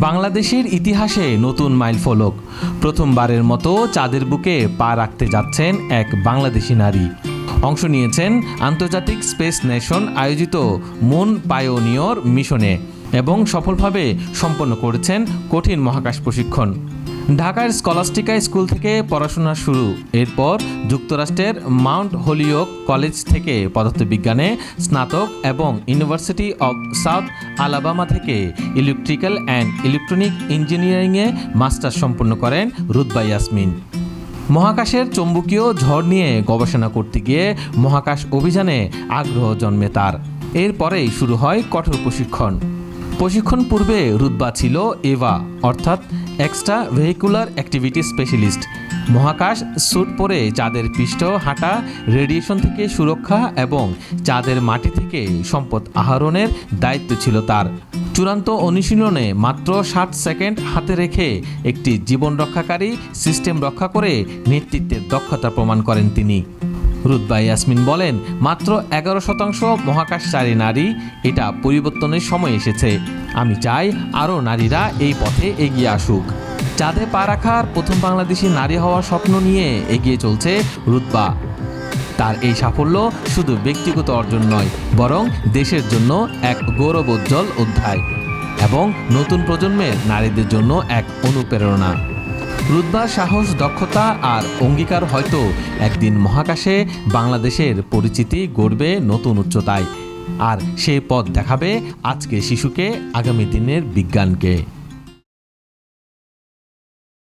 বাংলাদেশের ইতিহাসে নতুন মাইল ফলক। প্রথমবারের মতো চাঁদের বুকে পা রাখতে যাচ্ছেন এক বাংলাদেশি নারী। অংশ নিয়েছেন আন্তর্জাতিক স্পেস নেশন আয়োজিত মুন পায়োনিয়র মিশনে। এবং সফলভাবে সম্পন্ন করেছেন কঠিন মহাকাশ প্রশিক্ষণ। ঢাকার স্কলাস্টিকা স্কুল থেকে পড়াশোনা শুরু। এরপর যুক্তরাষ্ট্রের মাউন্ট হোলিওক কলেজ থেকে পদার্থবিজ্ঞানে স্নাতক এবং ইউনিভার্সিটি অব সাউথ আলাবামা থেকে ইলেকট্রিক্যাল অ্যান্ড ইলেকট্রনিক ইঞ্জিনিয়ারিংয়ে মাস্টার্স সম্পন্ন করেন রুদবা ইয়াসমিন। মহাকাশের চৌম্বকীয় ঝড় নিয়ে গবেষণা করতে গিয়ে মহাকাশ অভিযানে আগ্রহ জন্মে তার। এরপরেই শুরু হয় কঠোর প্রশিক্ষণ। প্রশিক্ষণ পূর্বে রুতবা ছিল এভা, অর্থাৎ এক্সট্রা ভেহিকুলার অ্যাক্টিভিটি স্পেশালিস্ট মহাকাশ স্যুট পরে চাঁদের পৃষ্ঠ হাঁটা রেডিয়েশন থেকে সুরক্ষা এবং চাঁদের মাটি থেকে সম্পদ আহরণের দায়িত্ব ছিল তার। চূড়ান্ত অনুশীলনে মাত্র ষাট সেকেন্ড হাতে রেখে একটি জীবন রক্ষাকারী সিস্টেম রক্ষা করে নেতৃত্বের দক্ষতা প্রমাণ করেন তিনি। রুদবা ইয়াসমিন বলেন, মাত্র এগারো শতাংশ মহাকাশচারী নারী এটা পরিবর্তনের সময় এসেছে। আমি চাই আরও নারীরা এই পথে এগিয়ে আসুক। চাঁদে পা রাখার প্রথম বাংলাদেশি নারী হওয়ার স্বপ্ন নিয়ে এগিয়ে চলছে রুদবা তার এই সাফল্য শুধু ব্যক্তিগত অর্জন নয়, বরং দেশের জন্য এক গৌরবোজ্জ্বল অধ্যায় এবং নতুন প্রজন্মের নারীদের জন্য এক অনুপ্রেরণা। রুদ্বার সাহস, দক্ষতা আর অঙ্গীকার হয়তো একদিন মহাকাশে বাংলাদেশের পরিচিতি গড়বে নতুন উচ্চতায়। আর সে পথ দেখাবে আজকে শিশুকে, আগামী দিনের বিজ্ঞানকে।